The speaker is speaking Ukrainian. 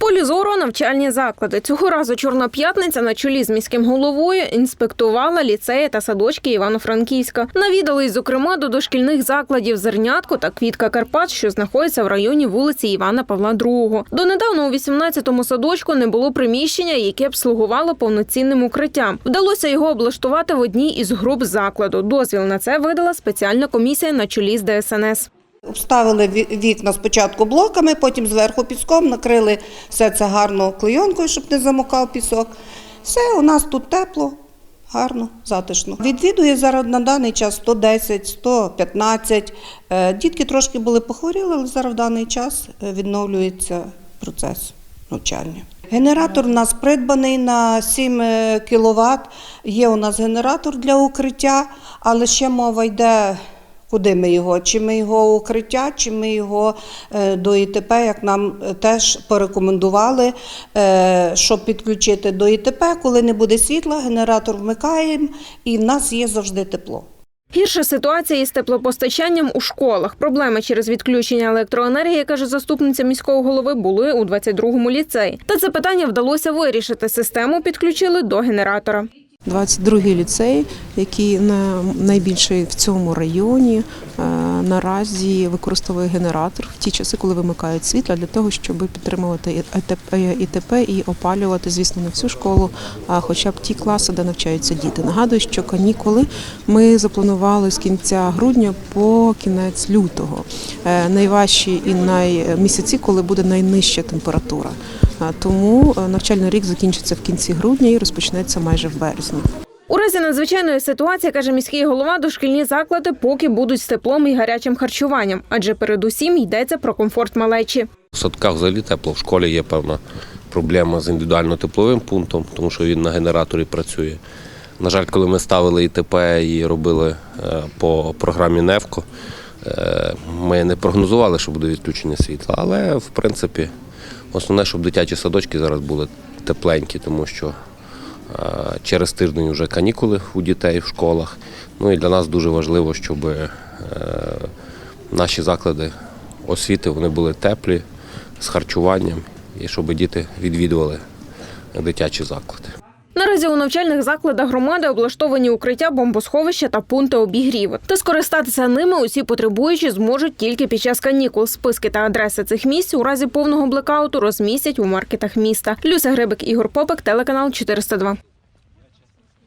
Полі зору навчальні заклади. Цього разу Чорна п'ятниця на чолі з міським головою інспектувала ліцеї та садочки Івано-Франківська. Навідались, зокрема, до дошкільних закладів Зернятко та Квітка Карпат, що знаходяться в районі вулиці Івана Павла II. Донедавна у 18-му садочку не було приміщення, яке б слугувало повноцінним укриттям. Вдалося його облаштувати в одній із груп закладу. Дозвіл на це видала спеціальна комісія на чолі з ДСНС. Обставили вікна спочатку блоками, потім зверху піском, накрили все це гарно клейонкою, щоб не замокав пісок. Все, у нас тут тепло, гарно, затишно. Відвідує зараз на даний час 110, 115. Е, Дітки трошки були похворіли, але зараз в даний час е, відновлюється процес навчання. Генератор у нас придбаний на 7 кВт. Є у нас генератор для укриття, але ще мова йде Куди ми його? Чи ми його укриття, чи ми його е, до ІТП, як нам е, теж порекомендували, е, щоб підключити до ІТП, коли не буде світла, генератор вмикаємо, і в нас є завжди тепло. Гірша ситуація із теплопостачанням у школах. Проблеми через відключення електроенергії, каже заступниця міського голови, були у 22-му ліцеї. Та це питання вдалося вирішити. Систему підключили до генератора. 22-й ліцей, який на- найбільший в цьому районі, е, наразі використовує генератор в ті часи, коли вимикають світло, для того, щоб підтримувати АТП ІТП і опалювати, звісно, не всю школу, а хоча б ті класи, де навчаються діти. Нагадую, що канікули ми запланували з кінця грудня по кінець лютого. Е, Найважчі і наймісяці, коли буде найнижча температура. А Тому е, навчальний рік закінчиться в кінці грудня і розпочнеться майже в березні. У разі надзвичайної ситуації, каже міський голова, дошкільні заклади поки будуть з теплом і гарячим харчуванням, адже передусім йдеться про комфорт малечі. В садках взагалі тепло. В школі є певна проблема з індивідуально-тепловим пунктом, тому що він на генераторі працює. На жаль, коли ми ставили ІТП і робили е, по програмі НЕВКО, ми не прогнозували, що буде відключення світла. Але в принципі, основне, щоб дитячі садочки зараз були тепленькі, тому що е, через тиждень вже канікули у дітей в школах. Ну і для нас дуже важливо, щоб е, наші заклади освіти вони були теплі, з харчуванням, і щоб діти відвідували дитячі заклади. Наразі у навчальних закладах громади облаштовані укриття, бомбосховища та пункти обігріву. Та скористатися ними усі потребуючі зможуть тільки під час канікул. Списки та адреси цих місць у разі повного блекауту розмістять у маркетах міста. Люся Грибик, Ігор Попик, телеканал 402.